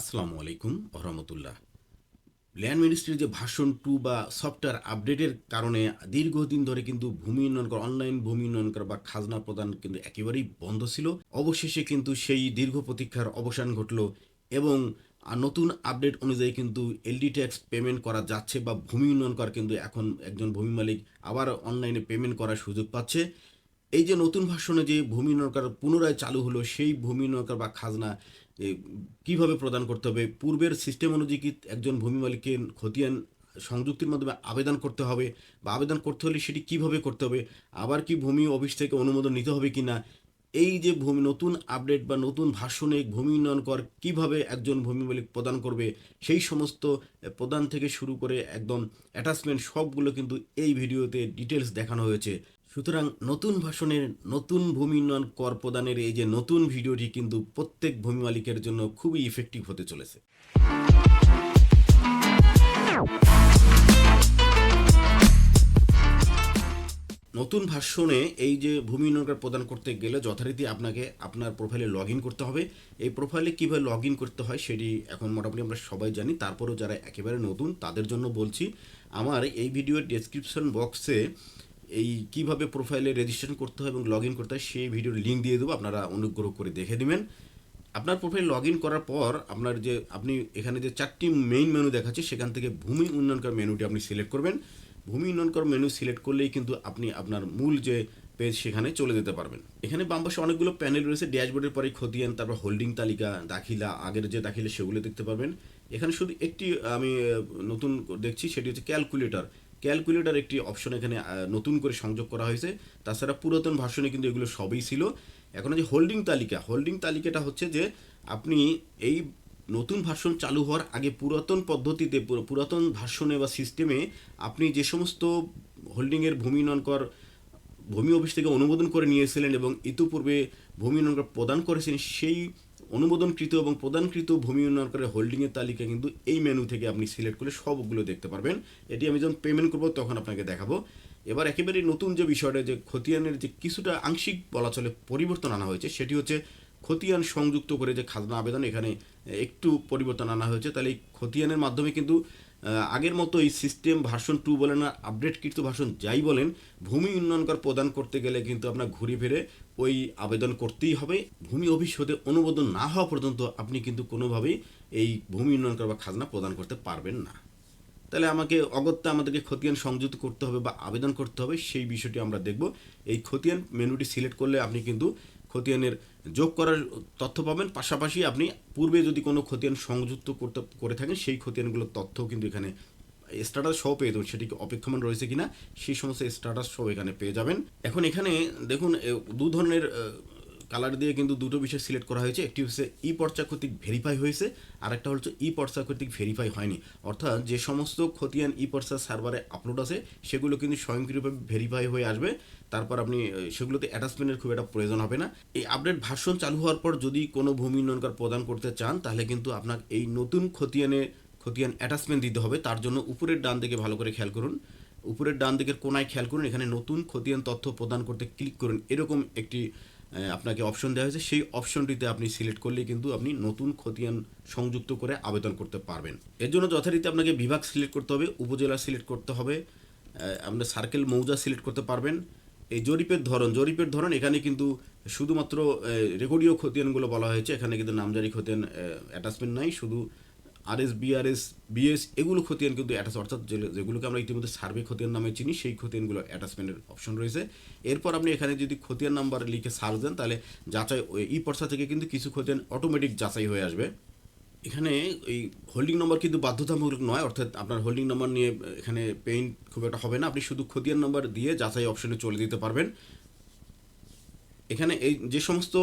আসসালামু আলাইকুম রহমতুল্লাহ ল্যান্ড মিনিস্ট্রির যে ভাষণ টু বা সফটওয়্যার আপডেটের কারণে দীর্ঘদিন ধরে কিন্তু ভূমি উন্নয়ন করা, অনলাইন ভূমি উন্নয়ন করা বা খাজনা প্রদান কিন্তু একেবারেই বন্ধ ছিল। অবশেষে কিন্তু সেই দীর্ঘ প্রতীক্ষার অবসান ঘটলো এবং নতুন আপডেট অনুযায়ী কিন্তু এলডি ট্যাক্স পেমেন্ট করা যাচ্ছে বা ভূমি উন্নয়ন কর কিন্তু এখন একজন ভূমি মালিক আবার অনলাইনে পেমেন্ট করার সুযোগ পাচ্ছে। এই যে নতুন ভাষণে যে ভূমি নৌকার পুনরায় চালু হলো, সেই ভূমি নৌকার বা খাজনা কীভাবে প্রদান করতে হবে? পূর্বের সিস্টেম অনুযায়ী কি একজন ভূমি মালিককে খতিয়ান সংযুক্তির মাধ্যমে আবেদন করতে হবে বা আবেদন করতে হলে সেটি কীভাবে করতে হবে? আবার কি ভূমি অফিস থেকে অনুমোদন নিতে হবে কি না এই যে ভূমি, নতুন আপডেট বা নতুন ভাষণে ভূমি উন্নয়ন কর, কীভাবে একজন ভূমি মালিক প্রদান করবে? সেই সমস্ত প্রদান থেকে শুরু করে একদম অ্যাটাচমেন্ট সবগুলো কিন্তু এই ভিডিওতে ডিটেলস দেখানো হয়েছে। সুতরাং নতুন ভাষণের, নতুন ভূমি উন্নয়ন কর প্রদানের এই যে নতুন ভিডিওটি কিন্তু প্রত্যেক ভূমি মালিকের জন্য খুবই ইফেক্টিভ হতে চলেছে। নতুন ভাষণে এই যে ভূমি উন্নয়ন প্রদান করতে গেলে যথারীতি আপনাকে আপনার প্রোফাইলে লগ করতে হবে। এই প্রোফাইলে কীভাবে লগ করতে হয় সেটি এখন মোটামুটি আমরা সবাই জানি। তারপরেও যারা একেবারে নতুন তাদের জন্য বলছি, আমার এই ভিডিওর ডেসক্রিপশন বক্সে এই কীভাবে প্রোফাইলে রেজিস্ট্রেশন করতে হয় এবং লগ ইন করতে হয়, সেই ভিডিওর লিঙ্ক দিয়ে দেবো, আপনারা অনুগ্রহ করে দেখে দিবেন। আপনার প্রোফাইল লগ ইন করার পর আপনার যে, আপনি এখানে যে চারটি মেইন মেনু দেখাচ্ছে, সেখান থেকে ভূমি উন্নয়নকর মেনুটি আপনি সিলেক্ট করবেন। ভূমি উন্নয়নকর মেনু সিলেক্ট করলেই কিন্তু আপনি আপনার মূল যে পেজ সেখানে চলে যেতে পারবেন। এখানে বাম পাশে অনেকগুলো প্যানেল রয়েছে ড্যাশবোর্ডের পরে খতিয়ান, তারপর হোল্ডিং তালিকা, দাখিলা, আগের যে দাখিলা, সেগুলো দেখতে পারবেন। এখানে শুধু একটি, আমি নতুন দেখছি, সেটি হচ্ছে ক্যালকুলেটর ক্যালকুলেটর একটি অপশন এখানে নতুন করে সংযোগ করা হয়েছে। তাছাড়া পুরাতন ভাষণে কিন্তু এগুলো সবই ছিল। এখন যে হোল্ডিং তালিকা, হোল্ডিং তালিকাটা হচ্ছে যে আপনি এই নতুন ভাষণ চালু হওয়ার আগে পুরাতন পদ্ধতিতে পুরাতন ভাষণে বা সিস্টেমে আপনি যে সমস্ত হোল্ডিংয়ের ভূমি উন্নয়ন কর ভূমি অফিস থেকে অনুমোদন করে নিয়েছিলেন এবং ইতিপূর্বে ভূমি উন্নয়ন কর প্রদান করেছেন, সেই অনুমোদনকৃত এবং প্রদানকৃত ভূমি উন্নয়ন করে হোল্ডিংয়ের তালিকা কিন্তু এই মেনু থেকে আপনি সিলেক্ট করে সবগুলো দেখতে পারবেন। এটি আমি যখন পেমেন্ট করব তখন আপনাকে দেখাবো। এবার একেবারে নতুন যে বিষয়টা যে খতিয়ানের যে কিছুটা আংশিক বলা চলে পরিবর্তন আনা হয়েছে, সেটি হচ্ছে খতিয়ান সংযুক্ত করে যে খাজনা আবেদন, এখানে একটু পরিবর্তন আনা হয়েছে। তাহলে এই খতিয়ানের মাধ্যমে কিন্তু আগের মতো এই সিস্টেম ভার্সন টু বলেন না আপডেটকৃত ভার্সন যাই বলেন, ভূমি উন্নয়ন কর প্রদান করতে গেলে কিন্তু আপনার ঘুরে ফিরে ওই আবেদন করতেই হবে। ভূমি অফিস হতে অনুমোদন না হওয়া পর্যন্ত আপনি কিন্তু কোনোভাবেই এই ভূমি উন্নয়ন কর বা খাজনা প্রদান করতে পারবেন না। তাহলে আমাকে অগত্যা আমাদেরকে খতিয়ান সংযুক্ত করতে হবে বা আবেদন করতে হবে, সেই বিষয়টি আমরা দেখব। এই খতিয়ান মেনুটি সিলেক্ট করলে আপনি কিন্তু খতিয়ানের যোগ করার তথ্য পাবেন। পাশাপাশি আপনি পূর্বে যদি কোনো খতিয়ান সংযুক্ত করতে, করে থাকেন, সেই খতিয়ানগুলোর তথ্যও কিন্তু এখানে স্ট্যাটাস শো পেয়ে যাবেন, সেটি অপেক্ষমান রয়েছে কিনা, সেই সমস্ত স্ট্যাটাস শো এখানে পেয়ে যাবেন। এখন এখানে দেখুন দু ধরনের কালার দিয়ে কিন্তু দুটো বিষয় সিলেক্ট করা হয়েছে। একটি হচ্ছে ই পর্চা কর্তৃক ভেরিফাই হয়েছে, আর একটা হচ্ছে ই পর্চা কর্তৃক ভেরিফাই হয়নি। অর্থাৎ যে সমস্ত খতিয়ান ই পর্চা সার্ভারে আপলোড আছে, সেগুলো কিন্তু স্বয়ংক্রিয়ভাবে ভেরিফাই হয়ে আসবে। তারপর আপনি সেগুলোতে অ্যাটাচমেন্টের খুব একটা প্রয়োজন হবে না। এই আপডেট ভার্সন চালু হওয়ার পর যদি কোনো ভূমি উন্নয়নকার প্রদান করতে চান, তাহলে কিন্তু আপনার এই নতুন খতিয়ানে খতিয়ান অ্যাটাচমেন্ট দিতে হবে, তার জন্য উপরের ডান দিকে ভালো করে খেয়াল করুন। উপরের ডান দিকের কোনায় খেয়াল করুন, এখানে নতুন খতিয়ান তথ্য প্রদান করতে ক্লিক করুন। এরকম একটি আপনাকে অপশন দেওয়া হয়েছে। সেই অপশনটিতে আপনি সিলেক্ট করলে কিন্তু আপনি নতুন খতিয়ান সংযুক্ত করে আবেদন করতে পারবেন। এর জন্য যথারীতি আপনাকে বিভাগ সিলেক্ট করতে হবে, উপজেলা সিলেক্ট করতে হবে আপনার সার্কেল মৌজা সিলেক্ট করতে পারবেন। এই জরিপের ধরন জরিপের ধরন এখানে কিন্তু শুধুমাত্র রেকর্ডীয় খতিয়ানগুলো বলা হয়েছে। এখানে কিন্তু নামজারি খতিয়ান অ্যাটাচমেন্ট নাই, শুধু আরএস, বিআরএস, বিএস, এগুলো খতিয়ান কিন্তু অ্যাটাচ অর্থাৎ যেগুলোকে আমরা ইতিমধ্যে সার্ভে খতিয়ান নামে চিনি, সেই খতিয়ানগুলো অ্যাটাচমেন্টের অপশন রয়েছে। এরপর আপনি এখানে যদি খতিয়ান নাম্বার লিখে সার্চ দেন, তাহলে যাচাই ই পর্সা থেকে কিন্তু কিছু খতিয়ান অটোমেটিক যাচাই হয়ে আসবে। এখানে এই হোল্ডিং নম্বর কিন্তু বাধ্যতামূলক নয়, অর্থাৎ আপনার হোল্ডিং নম্বর নিয়ে, এখানে পেইন্ট খুব একটা হবে না। আপনি শুধু খতিয়ান নম্বর দিয়ে যাচাই অপশনে চলে দিতে পারবেন। এখানে এই যে সমস্ত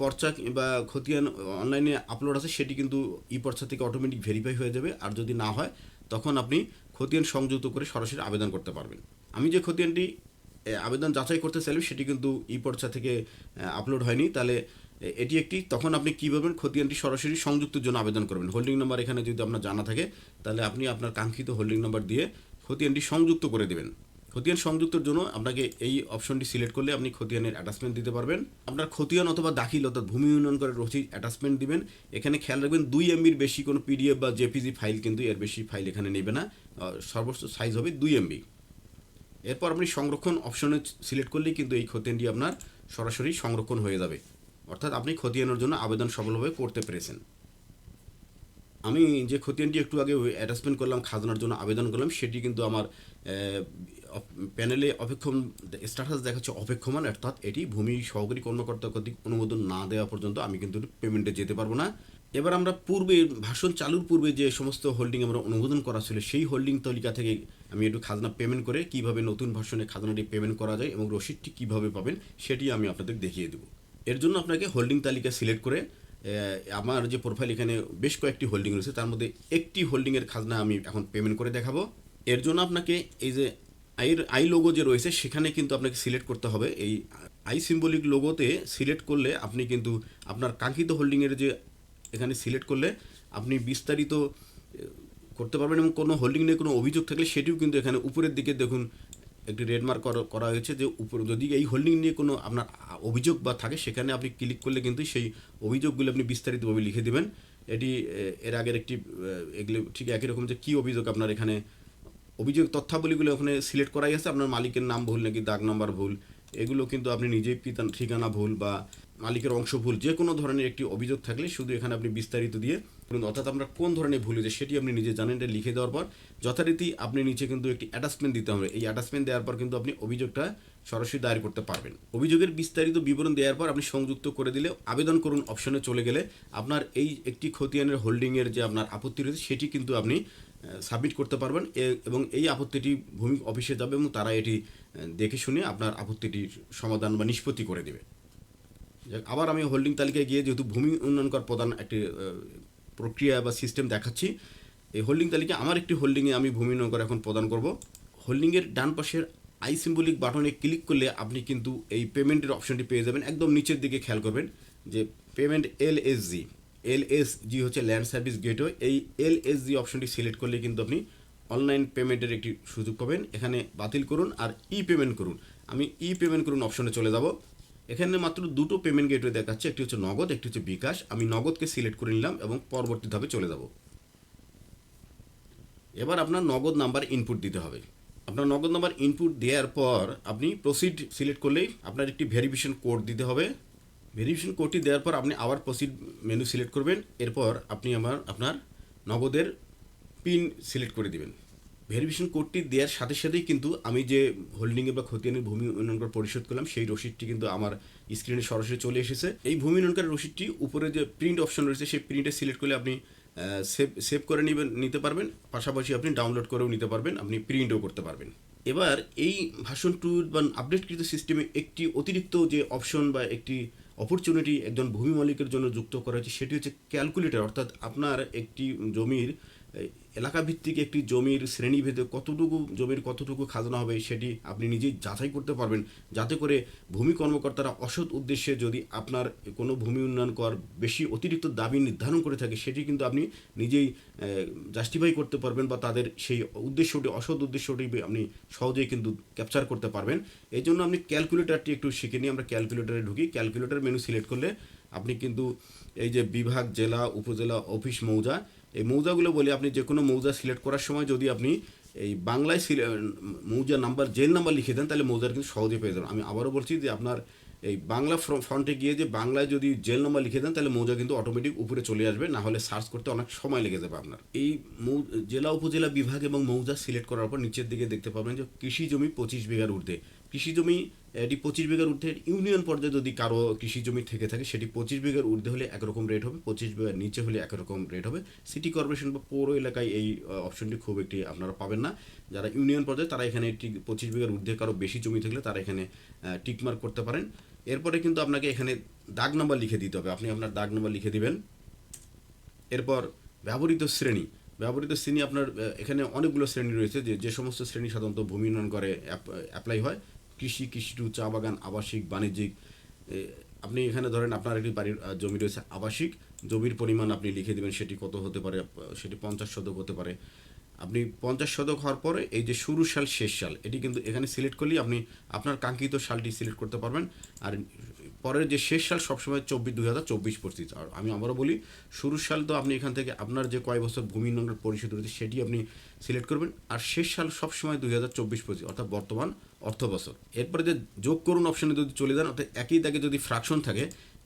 পর্চা বা খতিয়ান অনলাইনে আপলোড আছে, সেটি কিন্তু ই পর্চা থেকে অটোমেটিক ভেরিফাই হয়ে যাবে। আর যদি না হয়, তখন আপনি খতিয়ান সংযুক্ত করে সরাসরি আবেদন করতে পারবেন। আমি যে খতিয়ানটি আবেদন যাচাই করতে চাইলাম, সেটি কিন্তু ই পর্চা থেকে আপলোড হয়নি। তাহলে এটি একটি, তখন আপনি কী করবেন খতিয়ানটি সরাসরি সংযুক্তের জন্য আবেদন করবেন। হোল্ডিং নাম্বার এখানে যদি আপনার জানা থাকে, তাহলে আপনি আপনার কাঙ্ক্ষিত হোল্ডিং নাম্বার দিয়ে খতিয়ানটি সংযুক্ত করে দেবেন। খতিয়ান সংযুক্তর জন্য আপনাকে এই অপশনটি সিলেক্ট করলে আপনি খতিয়ানের অ্যাটাচমেন্ট দিতে পারবেন। আপনার খতিয়ান অথবা দাখিল অর্থাৎ ভূমি উন্নয়ন করে রসিদ অ্যাটাচমেন্ট দিবেন। এখানে খেয়াল রাখবেন দুই এমবির বেশি কোনো পিডিএফ বা জেপিজি ফাইল কিন্তু এর বেশি ফাইল এখানে নেবে না। সর্বোচ্চ সাইজ হবে দুই এমবি এরপর আপনি সংরক্ষণ অপশনে সিলেক্ট করলেই কিন্তু এই খতিয়ানটি আপনার সরাসরি সংরক্ষণ হয়ে যাবে। অর্থাৎ আপনি খতিয়ানের জন্য আবেদন সফলভাবে করতে পেরেছেন। আমি যে খতিয়ানটি একটু আগে অ্যাটাচমেন্ট করলাম, খাজনার জন্য আবেদন করলাম, সেটি কিন্তু আমার প্যানেলে অপেক্ষম স্ট্যাটাস দেখাচ্ছে অপেক্ষমান, অর্থাৎ এটি ভূমি সহকারী কর্মকর্তা কর্তৃক অনুমোদন না দেওয়া পর্যন্ত আমি কিন্তু পেমেন্টে যেতে পারব না। এবার আমরা পূর্বে, ভাষণ চালুর পূর্বে যে সমস্ত হোল্ডিং আমরা অনুমোদন করা ছিল, সেই হোল্ডিং তালিকা থেকে আমি একটু খাজনা পেমেন্ট করে কীভাবে নতুন ভাষণে খাজনাটি পেমেন্ট করা যায় এবং রসিদটি কীভাবে পাবেন, সেটি আমি আপনাদের দেখিয়ে দেবো। এর জন্য আপনাকে হোল্ডিং তালিকা সিলেক্ট করে আমার যে প্রোফাইল এখানে বেশ কয়েকটি হোল্ডিং রয়েছে, তার মধ্যে একটি হোল্ডিংয়ের খাজনা আমি এখন পেমেন্ট করে দেখাবো। এর জন্য আপনাকে এই যে আইয়ের আই লোগো যে রয়েছে, সেখানে কিন্তু আপনাকে সিলেক্ট করতে হবে। এই আই সিম্বলিক লোগোতে সিলেক্ট করলে আপনি কিন্তু আপনার কাঙ্ক্ষিত হোল্ডিংয়ের যে এখানে সিলেক্ট করলে আপনি বিস্তারিত করতে পারবেন এবং কোনো হোল্ডিং নিয়ে কোনো অভিযোগ থাকলে সেটিও কিন্তু এখানে উপরের দিকে দেখুন, একটি রেডমার্ক করা হয়েছে যে উপর, যদি এই হোল্ডিং নিয়ে কোনো আপনার অভিযোগ বা থাকে, সেখানে আপনি ক্লিক করলে কিন্তু সেই অভিযোগগুলো আপনি বিস্তারিতভাবে লিখে দেবেন। এটি এর আগের একটি এগুলো ঠিক একই রকম যে কী অভিযোগ আপনার এখানে অভিযোগ তথ্যাবলীগুলো ওখানে সিলেক্ট করাই আছে। আপনার মালিকের নাম ভুল নাকি দাগ নাম্বার ভুল, এগুলো কিন্তু আপনি নিজেই পিতা, ঠিকানা ভুল বা মালিকের অংশ ভুল, যে কোনো ধরনের একটি অভিযোগ থাকলে শুধু এখানে আপনি বিস্তারিত দিয়ে অর্থাৎ আপনার কোন ধরনের ভুল হয়েছে সেটি আপনি নিজে জানেন, এটা লিখে দেওয়ার পর যথারীতি আপনি নিচে কিন্তু একটি অ্যাটাচমেন্ট দিতে হবে। এই অ্যাটাচমেন্ট দেওয়ার পর কিন্তু আপনি অভিযোগটা সরাসরি দায়ের করতে পারবেন। অভিযোগের বিস্তারিত বিবরণ দেওয়ার পর আপনি সংযুক্ত করে দিলে আবেদন করুন অপশনে চলে গেলে আপনার এই একটি খতিয়ানের হোল্ডিংয়ের যে আপনার আপত্তি রয়েছে সেটি কিন্তু আপনি সাবমিট করতে পারবেন এবং এই আপত্তিটি ভূমি অফিসে যাবে এবং তারা এটি দেখে শুনে আপনার আপত্তিটির সমাধান বা নিষ্পত্তি করে দেবে। আবার আমি হোল্ডিং তালিকায় গিয়ে যেহেতু ভূমি উন্নয়ন কর প্রদান একটি প্রক্রিয়া বা সিস্টেম দেখাচ্ছি, এই হোল্ডিং তালিকা আমার একটি হোল্ডিংয়ে আমি ভূমি উন্নয়ন কর এখন প্রদান করব। হোল্ডিংয়ের ডান পাশের আই সিম্বলিক বাটনে ক্লিক করলে আপনি কিন্তু এই পেমেন্টের অপশনটি পেয়ে যাবেন। একদম নিচের দিকে খেয়াল করবেন যে payment L S G. L S G হচ্ছে ল্যান্ড সার্ভিস গেটওয়ে। এই এল এস জি অপশনটি সিলেক্ট করলে কিন্তু আপনি অনলাইন পেমেন্টের একটি সুযোগ পাবেন। এখানে বাতিল করুন আর ই পেমেন্ট করুন। আমি ই পেমেন্ট করুন অপশনে চলে যাব। এখানে মাত্র দুটো পেমেন্ট গেটওয়ে দেখাচ্ছে, একটি হচ্ছে নগদ, একটি হচ্ছে বিকাশ। আমি নগদকে সিলেক্ট করে নিলাম এবং পরবর্তী ধাপে চলে যাব। এবার আপনার নগদ নাম্বার ইনপুট দিতে হবে। আপনার নগদ নাম্বার ইনপুট দেওয়ার পর আপনি প্রসিড সিলেক্ট করলেই আপনার একটি ভেরিফিকেশন কোড দিতে হবে। ভেরিফিকেশন কোডটি দেওয়ার পর আপনি আবার প্রসিড মেনু সিলেক্ট করবেন। এরপর আপনি আমার, আপনার নগদের পিন সিলেক্ট করে দিবেন। ভেরিফিকেশন কোডটি দেওয়ার সাথে সাথেই কিন্তু আমি যে হোল্ডিংয়ে বা খতিয়ানের ভূমি উন্নয়ন কর পরিশোধ করলাম, সেই রসিদটি কিন্তু আমার স্ক্রিনে সরাসরি চলে এসেছে। এই ভূমি উন্নয়ন করের রসিদটি উপরে যে প্রিন্ট অপশন রয়েছে, সেই প্রিন্টে সিলেক্ট করলে আপনি সেভ সেভ করে নেবেন, নিতে পারবেন। পাশাপাশি আপনি ডাউনলোড করেও নিতে পারবেন, আপনি প্রিন্টও করতে পারবেন। এবার এই ভাষণ টু বা আপডেটকৃত সিস্টেমে একটি অতিরিক্ত যে অপশন বা একটি অপরচুনিটি একজন ভূমি মালিকের জন্য যুক্ত করা হয়েছে, সেটি হচ্ছে ক্যালকুলেটর অর্থাৎ আপনার একটি জমির এলাকা ভিত্তিক একটি জমির শ্রেণীভেদে কতটুকু জমির কতটুকু খাজনা হবে সেটি আপনি নিজেই যাচাই করতে পারবেন। যাতে করে ভূমি কর্মকর্তারা অসৎ উদ্দেশ্যে যদি আপনার কোনো ভূমি উন্নয়ন কর বেশি অতিরিক্ত দাবি নির্ধারণ করে থাকে, সেটি কিন্তু আপনি নিজেই জাস্টিফাই করতে পারবেন বা তাদের সেই উদ্দেশ্যটি, অসৎ উদ্দেশ্যটি আপনি সহজেই কিন্তু ক্যাপচার করতে পারবেন। এই জন্য আপনি ক্যালকুলেটরটি একটু শিখে নিয়ে আমরা ক্যালকুলেটরে ঢুকি। ক্যালকুলেটর মেনু সিলেক্ট করলে আপনি কিন্তু এই যে বিভাগ, জেলা, উপজেলা অফিস মৌজা এই মৌজাগুলো বলি, আপনি যে কোনো মৌজা সিলেক্ট করার সময় যদি আপনি এই বাংলায় সিলে- মৌজা নাম্বার জেল নাম্বার লিখে দেন, তাহলে মৌজার কিন্তু সহজে পেয়ে যাবেন। আমি আবারও বলছি যে আপনার এই বাংলা ফ্র- ফ্রন্টে গিয়ে যে বাংলায় যদি জেল নাম্বার লিখে দেন, তাহলে মৌজা কিন্তু অটোমেটিক উপরে চলে আসবে, না হলে সার্চ করতে অনেক সময় লেগে যাবে আপনার। এই মৌ, জেলা, উপজেলা বিভাগ এবং মৌজা সিলেক্ট করার পর নিচের দিকে দেখতে পাবেন যে কৃষি জমি পঁচিশ বিঘার ঊর্ধ্বে। কৃষি জমি এটি পঁচিশ বিঘার ঊর্ধ্বে ইউনিয়ন পর্যায়ে যদি কারও কৃষি জমি থেকে থাকে, সেটি পঁচিশ বিঘার ঊর্ধ্বে হলে একরকম রেট হবে, পঁচিশ বিঘার নিচে হলে একরকম রেট হবে। সিটি কর্পোরেশন বা পৌর এলাকায় এই অপশনটি খুব একটি আপনারা পাবেন না। যারা ইউনিয়ন পর্যায়ে, তারা এখানে পঁচিশ বিঘার ঊর্ধ্বে কারও বেশি জমি থাকলে তারা এখানে টিকমার্ক করতে পারেন। এরপরে কিন্তু আপনাকে এখানে দাগ নাম্বার লিখে দিতে হবে। আপনি আপনার দাগ নাম্বার লিখে দিবেন। এরপর ব্যবহৃত শ্রেণি। ব্যবহৃত শ্রেণি আপনার এখানে অনেকগুলো শ্রেণি রয়েছে। যে যে সমস্ত শ্রেণি সাধারণত ভূমি উন্নয়ন করে অ্যাপ্লাই হয় কৃষি কৃষি টু চা বাগান, আবাসিক, বাণিজ্যিক আপনি এখানে ধরেন আপনার একটি বাড়ির জমি রয়েছে আবাসিক, জমির পরিমাণ আপনি লিখে দেবেন সেটি কত হতে পারে সেটি পঞ্চাশ শতক হতে পারে। আপনি পঞ্চাশ শতক হওয়ার পরে এই যে শুরু সাল, শেষ সাল, এটি কিন্তু এখানে সিলেক্ট করলেই আপনি আপনার কাঙ্ক্ষিত সালটি সিলেক্ট করতে পারবেন। আর পরের যে শেষ সাল সবসময় চব্বিশ, দুই হাজার চব্বিশ পঁচিশ আর আমি আবারও বলি, শুরুর সাল তো আপনি এখান থেকে আপনার যে কয় বছর ভূমি উন্নয়নের পরিশোধ রয়েছে সেটি আপনি সিলেক্ট করবেন। আর শেষ সাল সবসময় দুই হাজার চব্বিশ পঁচিশ অর্থাৎ বর্তমান অর্থ বছর। এরপরে যে যোগ করুন অপশনে যদি চলে যান, অর্থাৎ একই দাগে যদি ফ্রাকশন থাকে,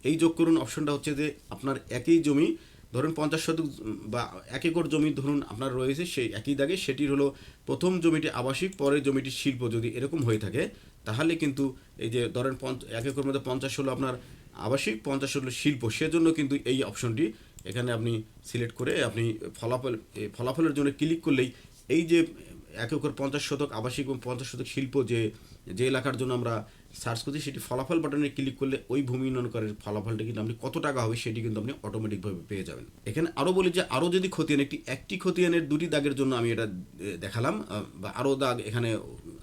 এই যোগ করুন অপশনটা হচ্ছে যে আপনার একই জমি, ধরুন পঞ্চাশ শতক বা এক একর জমি ধরুন আপনার রয়েছে, সেই একই দাগে সেটির হলো প্রথম জমিটি আবাসিক, পরের জমিটি শিল্প। যদি এরকম হয়ে থাকে তাহলে কিন্তু এই যে ধরেন পঞ্চ, এক একর মধ্যে পঞ্চাশ হলো আপনার আবাসিক, পঞ্চাশ হলো শিল্প, সেজন্য কিন্তু এই অপশনটি এখানে আপনি সিলেক্ট করে আপনি ফলাফল ফলাফলের জন্য ক্লিক করলেই এই যে এক একর পঞ্চাশ শতক আবাসিক এবং পঞ্চাশ শতক শিল্প যে যে এলাকার জন্য আমরা সার্চ করছি, সেটি ফলাফল বাটনে ক্লিক করলে ওই ভূমি উন্নয়নকারের ফলাফলটা কিন্তু আপনি কত টাকা হবে সেটি কিন্তু আপনি অটোমেটিকভাবে পেয়ে যাবেন। এখানে আরও বলি যে আরও যদি খতিয়ান, একটি একটি খতিয়ানের দুটি দাগের জন্য আমি এটা দেখালাম বা আরও দাগ এখানে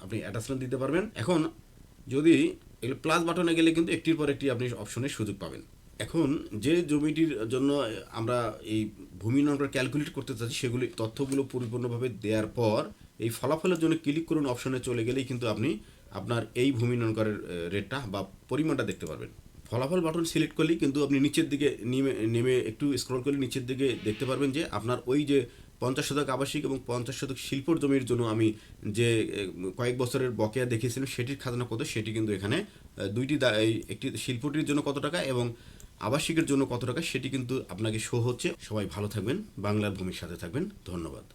আপনি অ্যাটাচমেন্ট দিতে পারবেন। এখন যদি এগুলো প্লাস বাটনে গেলে কিন্তু একটির পর একটি আপনি অপশনের সুযোগ পাবেন। এখন যে জমিটির জন্য আমরা এই ভূমি নম্বর ক্যালকুলেট করতে চাচ্ছি, সেগুলি তথ্যগুলো পরিপূর্ণভাবে দেওয়ার পর এই ফলাফলের জন্য ক্লিক করুন অপশনে চলে গেলেই কিন্তু আপনি আপনার এই ভূমি ননকরের রেটটা বা পরিমাণটা দেখতে পারবেন। ফলাফল বাটন সিলেক্ট করলেই কিন্তু আপনি নিচের দিকে নেমে নেমে একটু স্ক্রল করলে নিচের দিকে দেখতে পারবেন যে আপনার ওই যে পঞ্চাশ শতক আবাসিক এবং পঞ্চাশ শতক শিল্পর জমির জন্য আমি যে কয়েক বছরের বকেয়া দেখিয়েছিলাম সেটির খাজনা কত, সেটি কিন্তু এখানে দুইটি একটি শিল্পটির জন্য কত টাকা এবং আবাসিকের জন্য কত টাকা, সেটি কিন্তু আপনাকে শো হচ্ছে। সবাই ভালো থাকবেন, বাংলার ভূমির সাথে থাকবেন। ধন্যবাদ।